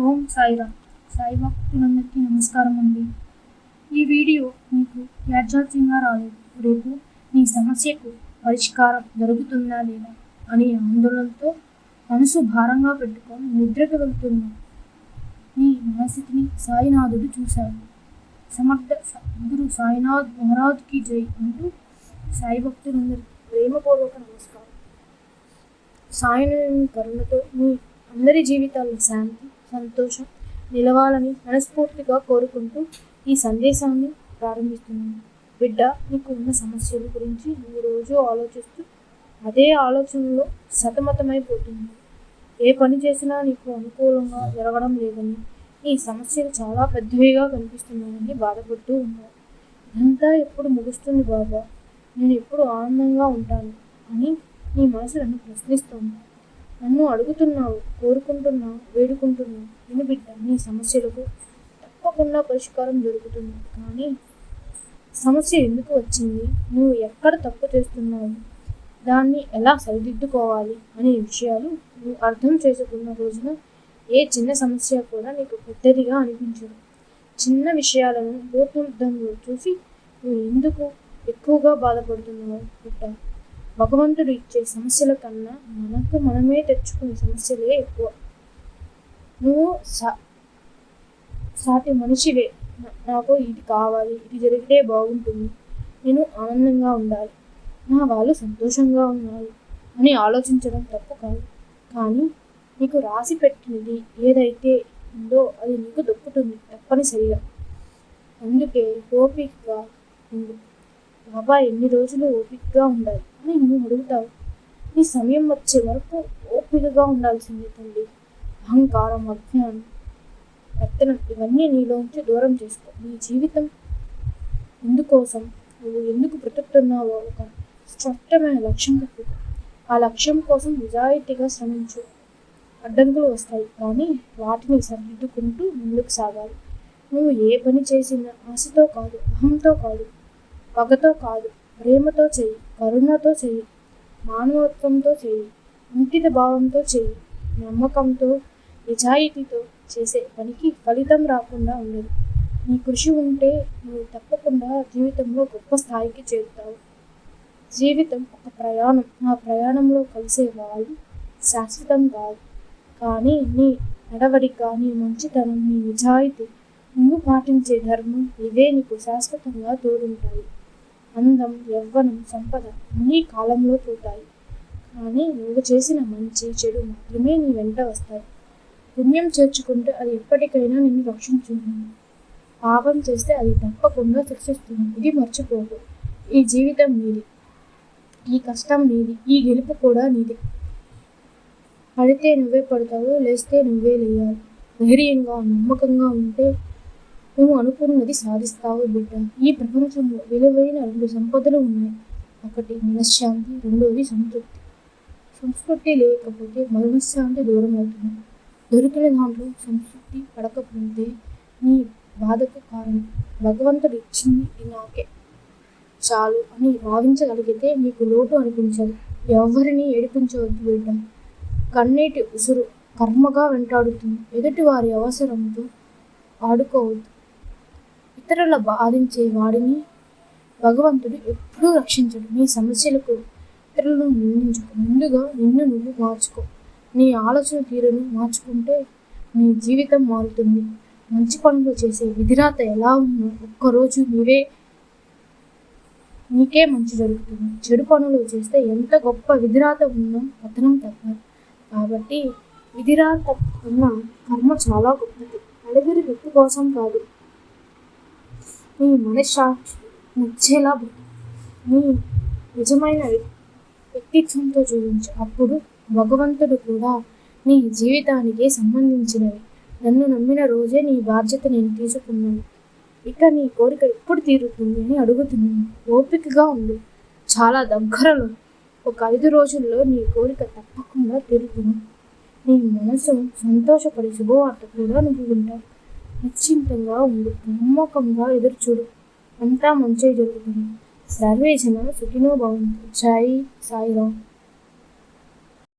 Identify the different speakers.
Speaker 1: ఓం సాయిరామ్. సాయి భక్తులందరికీ నమస్కారం అండి. ఈ వీడియో మీకు యాజాత్యంగా రాలేదు. రేపు మీ సమస్యకు పరిష్కారం దొరుకుతుందా లేదా అనే ఆందోళనతో మనసు భారంగా పెట్టుకొని నిద్రకు వెళ్తున్న నీ మనస్థితిని సాయినాథుడు చూశాడు. సమర్థ స- గురు సాయినాథ్ మహారాజ్కి జై అంటూ సాయి భక్తులందరికీ ప్రేమపూర్వక నమస్కారం. సాయిని కరుణతో మీ అందరి జీవితాల్లో శాంతి సంతోషం నిలవాలని మనస్ఫూర్తిగా కోరుకుంటూ ఈ సందేశాన్ని ప్రారంభిస్తున్నాను. బిడ్డ నీకు ఉన్న సమస్యల గురించి నువ్వు రోజు ఆలోచిస్తూ అదే ఆలోచనలో సతమతమైపోతుంది. ఏ పని చేసినా నీకు అనుకూలంగా జరగడం లేదని ఈ సమస్యలు చాలా పెద్దవిగా కనిపిస్తున్నాయని బాధపడుతూ ఉన్నావు. ఇదంతా ఎప్పుడు ముగుస్తుంది బాబా? నేను ఎప్పుడు ఆనందంగా ఉంటాను అని నీ మనసు నన్ను ప్రశ్నిస్తోంది నన్ను అడుగుతున్నావు కోరుకుంటున్నావు వేడుకుంటున్నావు. విను బిడ్డ నీ సమస్యలకు తప్పకుండా పరిష్కారం దొరుకుతుంది. కానీ సమస్య ఎందుకు వచ్చింది? నువ్వు ఎక్కడ తప్పు చేస్తున్నావు? దాన్ని ఎలా సరిదిద్దుకోవాలి అనే విషయాలు నువ్వు అర్థం చేసుకున్న రోజున ఏ చిన్న సమస్య కూడా నీకు పెద్దదిగా అనిపించదు. చిన్న విషయాలను భూతద్దంలో చూసి నువ్వు ఎందుకు ఎక్కువగా బాధపడుతున్నావు బిడ్డ? భగవంతుడు ఇచ్చే సమస్యల కన్నా మనకు మనమే తెచ్చుకునే సమస్యలే ఎక్కువ. నువ్వు సా సాటి మనిషివే. నా- నాకు ఇది కావాలి ఇది జరిగితే బాగుంటుంది. నేను ఆనందంగా ఉండాలి. నా వాళ్ళు సంతోషంగా ఉండాలి అని ఆలోచించడం తప్పు కాదు. కానీ నీకు రాసి పెట్టినది ఏదైతే ఉందో అది నీకు దొక్కుతుంది తప్పనిసరిగా. అందుకే ఓపికగా ఉండు. బాబా ఎన్ని రోజులు ఓపికగా ఉండాలి? అని నువ్వు అడుగుతావు. నీ సమయం వచ్చే వరకు ఓపికగా ఉండాల్సిందే తల్లి. అహంకారం అజ్ఞానం పెత్తనం ఇవన్నీ నీలోంచి దూరం చేసుకో. నీ జీవితం ఎందుకోసం? నువ్వు ఎందుకు బ్రతుకుతున్నావో ఒక స్పష్టమైన లక్ష్యం పెట్టుకో ఆ లక్ష్యం కోసం నిజాయితీగా శ్రమించు. అడ్డంకులు వస్తాయి కానీ వాటిని సరిదిద్దుకుంటూ ముందుకు సాగాలి. నువ్వు ఏ పని చేసినా ఆశతో కాదు అహంతో కాదు. పగతో కాదు ప్రేమతో చెయ్యి కరుణతో చెయ్యి మానవత్వంతో చెయ్యి అంకిత భావంతో చెయ్యి నమ్మకంతో నిజాయితీతో చేసే పనికి ఫలితం రాకుండా ఉండదు. నీ కృషి ఉంటే నువ్వు తప్పకుండా జీవితంలో గొప్ప స్థాయికి చేరుతావు. జీవితం ఒక ప్రయాణం ఆ ప్రయాణంలో కలిసే వాళ్ళు శాశ్వతం కాదు. కానీ నీ నడవడిక నీ మంచితనం నీ నిజాయితీ నువ్వు పాటించే ధర్మం ఇవే నీకు శాశ్వతంగా తోడుంటాయి. అందం యవ్వనం సంపద అన్ని కాలంలో పోతాయి. కానీ నువ్వు చేసిన మంచి చెడు మాత్రమే నీ వెంట వస్తాయి. పుణ్యం చేర్చుకుంటే అది ఎప్పటికైనా నిన్ను రక్షించుతుంది పాపం చేస్తే అది తప్పకుండా శిక్షిస్తుంది ఇది మర్చిపోకు. ఈ జీవితం నీది. ఈ కష్టం నీది. ఈ గెలుపు కూడా నీదే. పడితే నువ్వే పడతావు లేస్తే నువ్వే లేయాలి. ధైర్యంగా నమ్మకంగా ఉంటే నువ్వు అనుకున్నది సాధిస్తావు బిడ్డ. ఈ ప్రపంచంలో విలువైన రెండు సంపదలు ఉన్నాయి. ఒకటి మనశ్శాంతి రెండోది సంతృప్తి. సంస్కృతి లేకపోతే మనశ్శాంతి దూరం అవుతుంది దొరికిన దాంట్లో సంతృప్తి పడకపోతే నీ బాధకు కారణం. భగవంతుడు ఇచ్చింది నాకే. చాలు అని భావించగలిగితే నీకు లోటు అనిపించదు. ఎవరిని ఏడిపించవద్దు బిడ్డ. కన్నీటి ఉసురు కర్మగా వెంటాడుతుంది. ఎదుటి వారి అవసరంతో ఆడుకోవద్దు. ఇతరుల బాధించే వాడిని భగవంతుడు ఎప్పుడూ రక్షించడు. నీ సమస్యలకు ఇతరులను నిందించుకో. ముందుగా నిన్ను నువ్వు మార్చుకో. నీ ఆలోచన తీరును మార్చుకుంటే నీ జీవితం మారుతుంది. మంచి పనులు చేసే విధిరాత ఎలా ఉన్నా ఒక్కరోజు నీవే నీకే మంచి జరుగుతుంది. చెడు పనులు చేస్తే ఎంత గొప్ప విధిరాత ఉన్నా పతనం తప్పదు. కాబట్టి విధిరాత ఉన్న కర్మ చాలా గొప్పది. నలుగురి వ్యక్తి కోసం కాదు. నీ మనశ్శాంతి నచ్చేలా నీ నిజమైన వ్యక్తిత్వంతో చూపించు. అప్పుడు భగవంతుడు కూడా నీ జీవితానికి సంబంధించినవి. నన్ను నమ్మిన రోజే నీ బాధ్యత నేను తీసుకున్నాను. ఇక నీ కోరిక ఎప్పుడు తీరుతుంది అని అడుగుతున్నాను. ఓపికగా ఉండు. చాలా దగ్గరలో ఒక ఐదు రోజుల్లో నీ కోరిక తప్పకుండా తీరుతుంది. నీ మనసు సంతోషపడి శుభవార్త కూడా నువ్వు నిశ్చింతంగా ఉండు నమ్మకంగా ఎదురుచూడు అంతా మంచి జరుగుతుంది. సర్వేజన సుఖినో భవంతు. జై సాయిరామ్.